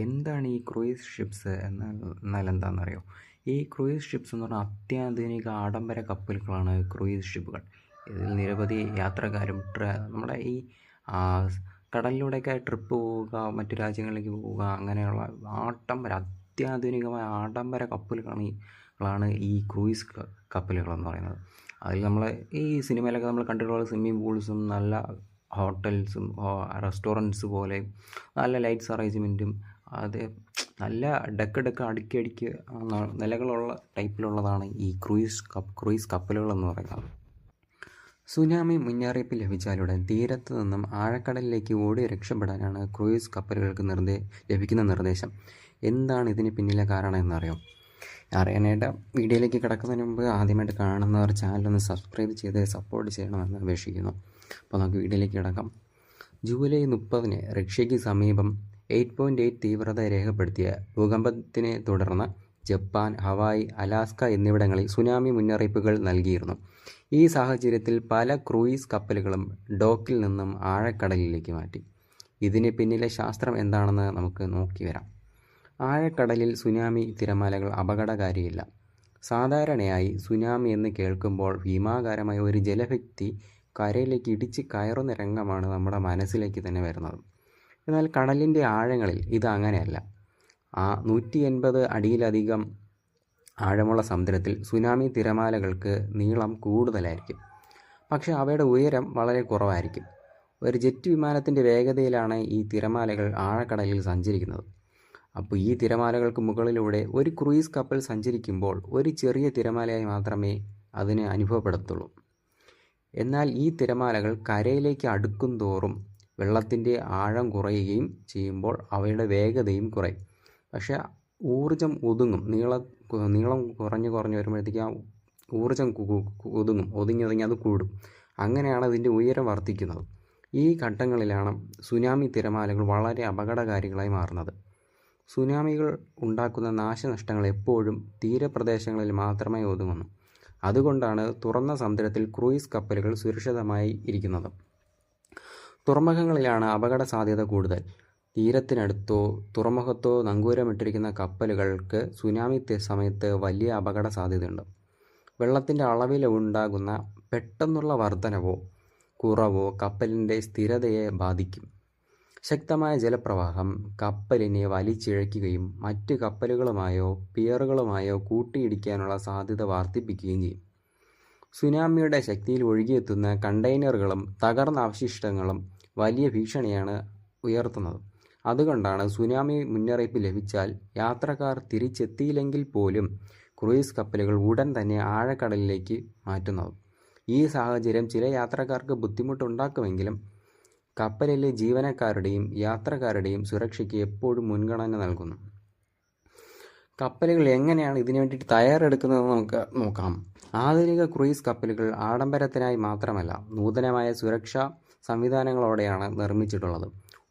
എന്താണ് ഈ cruise ships എന്നാൽ എന്താണെന്നറിയോ? ഈ ക്രൂയിസ് ഷിപ്സ് എന്ന് പറഞ്ഞാൽ അത്യാധുനിക ആഡംബര കപ്പലുകളാണ് ക്രൂയിസ് ഷിപ്പുകൾ. ഇതിൽ നിരവധി യാത്രക്കാരും നമ്മുടെ ഈ കടലിലൂടെയൊക്കെ ട്രിപ്പ് പോവുക മറ്റു രാജ്യങ്ങളിലേക്ക് പോവുക അങ്ങനെയുള്ള ആഡംബര അത്യാധുനികമായ ആഡംബര കപ്പലുകളാണ് ഈ ഈ ക്രൂയിസ് കപ്പലുകളെന്ന് പറയുന്നത്. അതിൽ നമ്മൾ ഈ സിനിമയിലൊക്കെ നമ്മൾ കണ്ടിട്ടുള്ള സ്വിമ്മിംഗ് പൂൾസും നല്ല ഹോട്ടൽസും റെസ്റ്റോറന്റ്സ് പോലെ നല്ല ലൈറ്റ്സ് അറേഞ്ച്മെന്റും അത് നല്ല ഡെക്ക് ഡെക്ക് അടുക്കി അടുക്കി നിലകളുള്ള ടൈപ്പിലുള്ളതാണ് ഈ ക്രൂയിസ് കപ്പ് ക്രൂയിസ് കപ്പലുകളെന്ന് പറയുന്നത്. സുനാമി മുന്നറിയിപ്പ് ലഭിച്ചാലുടൻ തീരത്ത് നിന്നും ആഴക്കടലിലേക്ക് ഓടി രക്ഷപ്പെടാനാണ് ക്രൂയിസ് കപ്പലുകൾക്ക് നിർദ്ദേ ലഭിക്കുന്ന നിർദ്ദേശം. എന്താണ് ഇതിന് പിന്നിലെ കാരണം എന്നറിയോ? അറിയാനായിട്ട് വീഡിയോയിലേക്ക് കിടക്കുന്നതിന് മുമ്പ് ആദ്യമായിട്ട് കാണുന്നവർ ചാനലൊന്ന് സബ്സ്ക്രൈബ് ചെയ്ത് സപ്പോർട്ട് ചെയ്യണമെന്ന് അപേക്ഷിക്കുന്നു. അപ്പോൾ നമുക്ക് വീഡിയോയിലേക്ക് കിടക്കാം. ജൂലൈ മുപ്പതിന് റഷ്യയ്ക്ക് സമീപം എയ്റ്റ് പോയിന്റ് എയ്റ്റ് തീവ്രത രേഖപ്പെടുത്തിയ ഭൂകമ്പത്തിനെ തുടർന്ന് ജപ്പാൻ ഹവായ് അലാസ്ക എന്നിവിടങ്ങളിൽ സുനാമി മുന്നറിയിപ്പുകൾ നൽകിയിരുന്നു. ഈ സാഹചര്യത്തിൽ പല ക്രൂയിസ് കപ്പലുകളും ഡോക്കിൽ നിന്നും ആഴക്കടലിലേക്ക് മാറ്റി. ഇതിന് പിന്നിലെ ശാസ്ത്രം എന്താണെന്ന് നമുക്ക് നോക്കി വരാം. ആഴക്കടലിൽ സുനാമി തിരമാലകൾ അപകടകാരിയില്ല. സാധാരണയായി സുനാമി എന്ന് കേൾക്കുമ്പോൾ ഭീമാകാരമായ ഒരു ജലഭക്തി കരയിലേക്ക് ഇടിച്ച് കയറുന്ന രംഗമാണ് നമ്മുടെ മനസ്സിലേക്ക് തന്നെ വരുന്നത്. എന്നാൽ കടലിന്റെ ആഴങ്ങളിൽ ഇത് അങ്ങനെയല്ല. ആ നൂറ്റി എൺപത് അടിയിലധികം ആഴമുള്ള സമുദ്രത്തിൽ സുനാമി തിരമാലകൾക്ക് നീളം കൂടുതലായിരിക്കും. പക്ഷേ അവയുടെ ഉയരം വളരെ കുറവായിരിക്കും. ഒരു ജെറ്റ് വിമാനത്തിന്റെ വേഗതയിലാണ് ഈ തിരമാലകൾ ആഴക്കടലിൽ സഞ്ചരിക്കുന്നത്. അപ്പോൾ ഈ തിരമാലകൾക്ക് മുകളിലൂടെ ഒരു ക്രൂയിസ് കപ്പൽ സഞ്ചരിക്കുമ്പോൾ ഒരു ചെറിയ തിരമാലയായി മാത്രമേ അതിന് അനുഭവപ്പെടത്തുള്ളൂ. എന്നാൽ ഈ തിരമാലകൾ കരയിലേക്ക് അടുക്കും തോറും വെള്ളത്തിന്റെ ആഴം കുറയുകയും ചെയ്യുമ്പോൾ അവയുടെ വേഗതയും കുറയും. പക്ഷേ ഊർജം ഒതുങ്ങും. നീള നീളം കുറഞ്ഞ് കുറഞ്ഞ് വരുമ്പോഴത്തേക്ക് ആ ഊർജം ഒതുങ്ങും ഒതുങ്ങി. ഒതുങ്ങി അത് കൂടും. അങ്ങനെയാണ് അതിന്റെ ഉയരം വർദ്ധിക്കുന്നത്. ഈ ഘട്ടങ്ങളിലാണ് സുനാമി തിരമാലകൾ വളരെ അപകടകാരികളായി മാറുന്നത്. സുനാമികൾ ഉണ്ടാക്കുന്ന നാശനഷ്ടങ്ങൾ എപ്പോഴും തീരപ്രദേശങ്ങളിൽ മാത്രമേ ഒതുങ്ങുന്നു. അതുകൊണ്ടാണ് തുറന്ന സമുദ്രത്തിൽ ക്രൂയിസ് കപ്പലുകൾ സുരക്ഷിതമായി ഇരിക്കുന്നത്. തുറമുഖങ്ങളിലാണ് അപകട സാധ്യത കൂടുതൽ. തീരത്തിനടുത്തോ തുറമുഖത്തോ നങ്കൂരമിട്ടിരിക്കുന്ന കപ്പലുകൾക്ക് സുനാമി സമയത്ത് വലിയ അപകട സാധ്യതയുണ്ട് വെള്ളത്തിന്റെ അളവിൽ ഉണ്ടാകുന്ന പെട്ടെന്നുള്ള വർധനവോ കുറവോ കപ്പലിന്റെ സ്ഥിരതയെ ബാധിക്കും. ശക്തമായ ജലപ്രവാഹം കപ്പലിനെ വലിച്ചിഴയ്ക്കുകയും മറ്റ് കപ്പലുകളുമായോ പിയറുകളുമായോ കൂട്ടിയിടിക്കാനുള്ള സാധ്യത വർദ്ധിപ്പിക്കുകയും ചെയ്യും. സുനാമിയുടെ ശക്തിയിൽ ഒഴുകിയെത്തുന്ന കണ്ടെയ്നറുകളും തകർന്ന അവശിഷ്ടങ്ങളും വലിയ ഭീഷണിയാണ് ഉയർത്തുന്നത്. അതുകൊണ്ടാണ് സുനാമി മുന്നറിയിപ്പ് ലഭിച്ചാൽ യാത്രക്കാർ തിരിച്ചെത്തിയില്ലെങ്കിൽ പോലും ക്രൂയിസ് കപ്പലുകൾ ഉടൻ തന്നെ ആഴക്കടലിലേക്ക് മാറ്റുന്നത്. ഈ സാഹചര്യം ചില യാത്രക്കാർക്ക് ബുദ്ധിമുട്ടുണ്ടാക്കുമെങ്കിലും കപ്പലിലെ ജീവനക്കാരുടെയും യാത്രക്കാരുടെയും സുരക്ഷയ്ക്ക് എപ്പോഴും മുൻഗണന നൽകുന്നു. കപ്പലുകൾ എങ്ങനെയാണ് ഇതിനു വേണ്ടിയിട്ട് തയ്യാറെടുക്കുന്നതെന്ന് നമുക്ക് നോക്കാം. ആധുനിക ക്രൂയിസ് കപ്പലുകൾ ആഡംബരത്തിനായി മാത്രമല്ല നൂതനമായ സുരക്ഷാ സംവിധാനങ്ങളോടെയാണ് നിർമ്മിച്ചിട്ടുള്ളത്.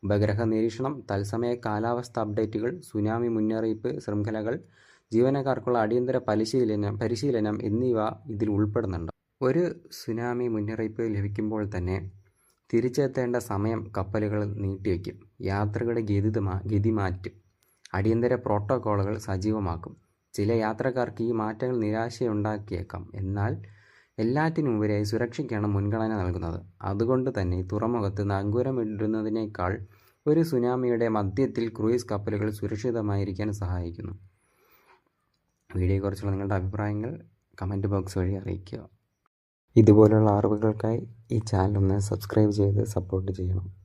ഉപഗ്രഹ നിരീക്ഷണം തത്സമയ കാലാവസ്ഥ അപ്ഡേറ്റുകൾ സുനാമി മുന്നറിയിപ്പ് ശൃംഖലകൾ ജീവനക്കാർക്കുള്ള അടിയന്തര പരിശീലനം പരിശീലനം എന്നിവ ഇതിൽ ഉൾപ്പെടുന്നുണ്ട്. ഒരു സുനാമി മുന്നറിയിപ്പ് ലഭിക്കുമ്പോൾ തന്നെ തിരിച്ചെത്തേണ്ട സമയം കപ്പലുകൾ നീട്ടിവെക്കും. യാത്രകളുടെ ഗതി ഗതി മാറ്റും അടിയന്തര പ്രോട്ടോക്കോളുകൾ സജീവമാക്കും. ചില യാത്രക്കാർക്ക് ഈ മാറ്റങ്ങൾ നിരാശയുണ്ടാക്കിയേക്കാം. എന്നാൽ എല്ലാറ്റിനുമുപരിയായി സുരക്ഷയ്ക്കാണ് മുൻഗണന നൽകുന്നത്. അതുകൊണ്ട് തന്നെ തുറമുഖത്ത് നങ്കൂരമിടുന്നതിനേക്കാൾ ഒരു സുനാമിയുടെ മധ്യത്തിൽ ക്രൂയിസ് കപ്പലുകൾ സുരക്ഷിതമായിരിക്കാൻ സഹായിക്കുന്നു. വീഡിയോയെക്കുറിച്ചുള്ള നിങ്ങളുടെ അഭിപ്രായങ്ങൾ കമന്റ് ബോക്സ് വഴി അറിയിക്കുക. ഇതുപോലുള്ള അറിവുകൾക്കായി ഈ ചാനൽ ഒന്ന് സബ്സ്ക്രൈബ് ചെയ്ത് സപ്പോർട്ട് ചെയ്യണം.